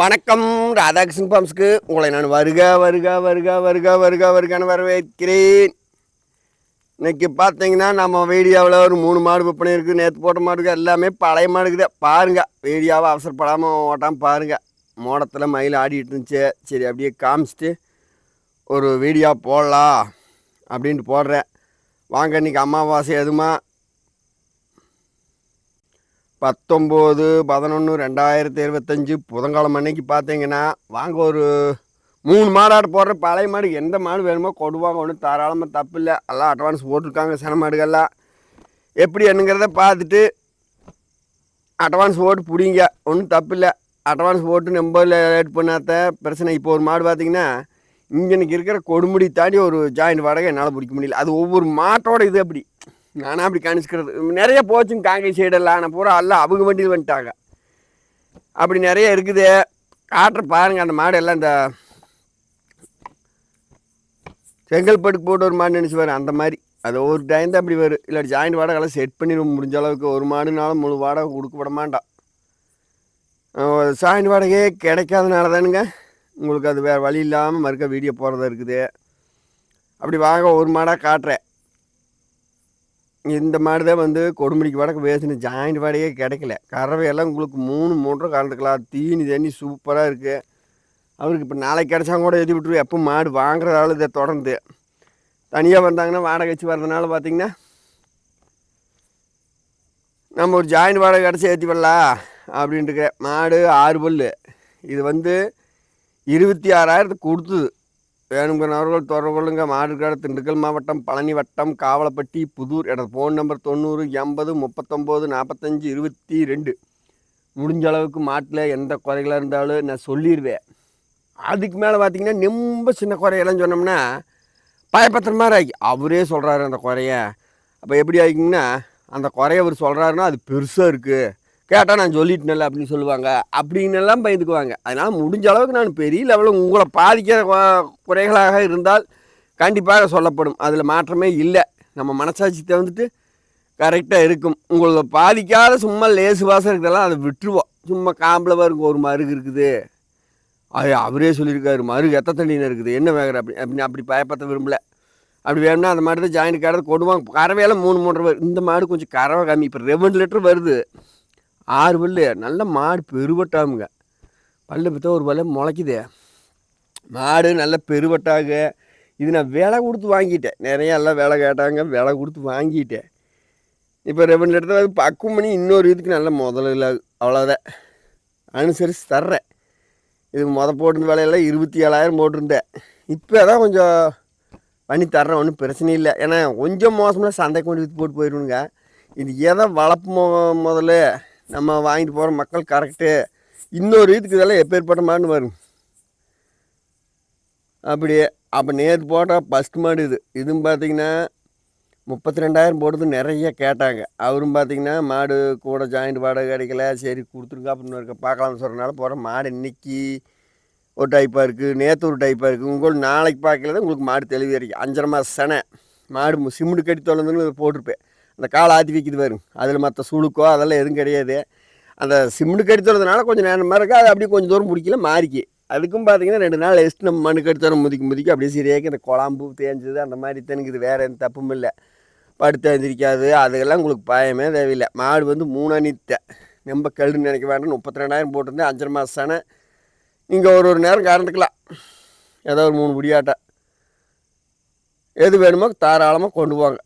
வணக்கம் ராதாகிருஷ்ணன் பாம்ஸ்க்கு உங்களை நான் வருக வருக வருக வருக வருக வருகன்னு வரவேற்கிறேன். இன்றைக்கி பார்த்தீங்கன்னா நம்ம வீடியோவில் ஒரு மூணு மாடு விற்பனை இருக்குது நேற்று போட்ட மாடுக்கு எல்லாமே பழைய மாடுக்குது பாருங்க வீடியோவை அவசரப்படாமல் ஓட்டாமல் பாருங்க. மோடத்தில் மயில் ஆடிட்டு இருந்துச்சு. சரி அப்படியே காமிச்சிட்டு ஒரு வீடியோ போடலாம் அப்படின்ட்டு போடுறேன். வாங்க இன்றைக்கி அமாவாசை எதுமா பத்தொம்போது பதினொன்று ரெண்டாயிரத்தி இருபத்தஞ்சி புதன்கிழமை அன்னைக்கு பார்த்தீங்கன்னா வாங்க ஒரு மூணு மாடாடு போடுற பழைய மாடு எந்த மாடு வேணுமோ கொடுவாங்க. ஒன்றும் தாராளமாக தப்பு இல்லை. எல்லாம் அட்வான்ஸ் போட்டிருக்காங்க சின மாடுகள்லாம். எப்படி என்னங்கிறத பார்த்துட்டு அட்வான்ஸ் போட்டு பிடிங்க. ஒன்றும் தப்பு இல்லை. அட்வான்ஸ் போட்டு நம்பரில் லேட் பண்ணாத பிரச்சனை. இப்போ ஒரு மாடு பார்த்தீங்கன்னா இங்கே இருக்கிற கொடுமுடி தாண்டி ஒரு ஜாயிண்ட் வாடகை என்னால் பிடிக்க முடியல. அது ஒவ்வொரு மாட்டோட இது அப்படி. நானும் அப்படி கணிச்சுக்கிறது. நிறைய போச்சுங்க காங்கை சைடெல்லாம் நான் பூரா எல்லாம் அவங்க வண்டியில் வந்துட்டாங்க. அப்படி நிறைய இருக்குது. காட்டுற பாருங்கள் அந்த மாடு எல்லாம் இந்த செங்கல்பட்டுக்கு போட்டு ஒரு மாடு நினச்சி வரும் அந்த மாதிரி. அது ஒரு டைம் தான் அப்படி வரும் இல்லாட்டி ஜாயிண்ட் வாடகைலாம் செட் பண்ணிடுவோம் முடிஞ்ச அளவுக்கு ஒரு மாடுனாலும் முழு வாடகை கொடுக்கப்பட மாட்டான். ஜாயிண்ட் வாடகையே கிடைக்காதனால தானுங்க உங்களுக்கு அது வேறு வழி இல்லாமல் மறுக்க வீடியோ போகிறதா இருக்குது. அப்படி வாங்க ஒரு மாடாக காட்டுறேன். இந்த மாடு தான் வந்து கொடுமுடிக்கு வடக்கு பேசின ஜாயிண்ட் வாடகையே கிடைக்கல. கறவையெல்லாம் உங்களுக்கு மூணு மூன்றரை கலந்துக்கலாம் தீனி தண்ணி சூப்பராக இருக்குது அவருக்கு இப்போ நாளைக்கு கிடச்சா கூட எழுதி விட்டுருவோம் எப்போ மாடு வாங்குறதால இதை தொடர்ந்து. தனியாக வந்தாங்கன்னா வாடகை வச்சு வர்றதுனால பார்த்திங்கன்னா நம்ம ஒரு ஜாயிண்ட் வாடகை கிடச்சி ஏற்றி விடலாம் அப்படின்ட்டு மாடு ஆறு பல்லு. இது வந்து இருபத்தி ஆறாயிரத்துக்கு கொடுத்தது. வேணுங்கிறவர்கள் தொடர்பு கொள்ளுங்க. மாடுகாடு திண்டுக்கல் மாவட்டம் பழனி வட்டம் காவலப்பட்டி புதூர். எனது ஃபோன் நம்பர் தொண்ணூறு எண்பது முப்பத்தொம்போது நாற்பத்தஞ்சு இருபத்தி ரெண்டு. முடிஞ்ச அளவுக்கு மாட்டில் எந்த குறைகளாக இருந்தாலும் நான் சொல்லிடுவேன் அதுக்கு மேலே பார்த்தீங்கன்னா ரொம்ப சின்ன குறையெல்லாம் சொன்னோம்னா பயப்பத்துற மாதிரி ஆகி அவரே சொல்கிறாரு அந்த குறைய. அப்போ எப்படி ஆகிங்கன்னா அந்த குறைய அவர் சொல்கிறாருன்னா அது பெருசாக இருக்குது கேட்டால் நான் சொல்லிட்டேன்ல அப்படின்னு சொல்லுவாங்க. அப்படின்னு எல்லாம் பயந்துக்குவாங்க. அதனால் முடிஞ்ச அளவுக்கு நான் பெரிய லெவலில் உங்களை பாதிக்கிற குறைகளாக இருந்தால் கண்டிப்பாக சொல்லப்படும். அதில் மாற்றமே இல்லை. நம்ம மனசாட்சி வந்துட்டு கரெக்டாக இருக்கும். உங்களை பாதிக்காத சும்மா லேசு வாசம் இருக்கிறதெல்லாம் அதை விட்டுருவோம். சும்மா காம்பில் பாருங்க ஒரு மருகு இருக்குது. அது அவரே சொல்லியிருக்காரு. மருகு எத்த தண்ணியில் இருக்குது? என்ன வேகிற? அப்படி அப்படின்னு அப்படி பயப்பத்த விரும்பல. அப்படி வேணும்னா அந்த மாடு தான் ஜாயிண்ட் கடை கொடுவாங்க கறவையெல்லாம் மூணு மூன்றரை இந்த மாடு கொஞ்சம் கறவை கம்மி. இப்போ ரெவன் லிட்டர் வருது. ஆறு பல்லு நல்ல மாடு பெருவட்டாமுங்க. பல்லு பார்த்தா ஒரு பல்ல முளைக்குது. மாடு நல்ல பெருவட்டாக. இது நான் விலை கொடுத்து வாங்கிட்டேன். நிறைய எல்லாம் விலை கேட்டாங்க. விலை கொடுத்து வாங்கிட்டேன். இப்போ ரெண்டு இடத்துல அது பக்குவம் பண்ணி இன்னொரு இதுக்கு நல்ல முதல்ல அவ்வளோதான் அனுசரித்து தர்றேன். இது முத போட்டிருந்த விலையெல்லாம் இருபத்தி ஏழாயிரம் போட்டிருந்தேன். இப்போ தான் கொஞ்சம் பண்ணி தர்றேன். ஒன்றும் பிரச்சனை இல்லை. ஏன்னா கொஞ்சம் மோசமாக சந்தை கொண்டு விற்று போட்டு போயிடுவோங்க இது எதை வளர்ப்பு மொ முதல்ல? நம்ம வாங்கிட்டு போகிற மக்கள் கரெக்டு இன்னொரு இதுக்கு இதெல்லாம் எப்பேற்பட்டமானு வரும் அப்படியே அப்போ நேற்று போட்டால் ஃபஸ்ட் மாடு இது. இதுவும் பார்த்தீங்கன்னா முப்பத்தி ரெண்டாயிரம் போடுறது நிறைய கேட்டாங்க. அவரும் பார்த்தீங்கன்னா மாடு கூட ஜாயிண்ட் வாடகை கிடைக்கல. சரி கொடுத்துருங்க அப்படின்னு இருக்க பார்க்கலாம்னு சொல்கிறனால போகிற மாடு இன்னைக்கு ஒரு டைப்பாக இருக்குது நேற்று ஒரு டைப்பாக இருக்குது உங்களுக்கு நாளைக்கு பார்க்கல தான் உங்களுக்கு மாடு தெளிவு இருக்குது அஞ்சரை மாதம் சனை. மாடு மு- கட்டி தொலைந்துன்னு போட்டிருப்பேன். அந்த கால் ஆற்றி வைக்கிது பாருங்க அதில் மற்ற சுழுக்கோ அதெல்லாம் எதுவும் கிடையாது. அந்த சிமெண்ட் எடுத்துறதுனால தொலைறதுனால கொஞ்சம் நேரமாக இருக்குது அது அப்படியே கொஞ்சம் தூரம் பிடிக்கல மாறிக்கி. அதுக்கும் பார்த்தீங்கன்னா ரெண்டு நாள் எஸ்ட் நம்ம மண்ணுக்கு கட்டி தரம் முதிக்க முதிக்க அப்படியே சரியாக இந்த குழம்பு தேஞ்சது அந்த மாதிரி தெனுக்குது. வேறு எந்த தப்பும் இல்லை. படுத்து எழுந்திரிக்காது. அதுக்கெல்லாம் உங்களுக்கு பயமே தேவையில்லை. மாடு வந்து மூணா நித்த ரொம்ப கழுன்னு நினைக்க வேண்டாம் முப்பத்தி ரெண்டாயிரம் போட்டிருந்தேன். அஞ்சரை மாதம் தானே நீங்கள் ஒரு ஒரு நேரம் கறந்துக்கலாம். ஏதோ ஒரு மூணு முடியாட்டை. எது வேணுமோ தாராளமாக கொண்டு போங்க.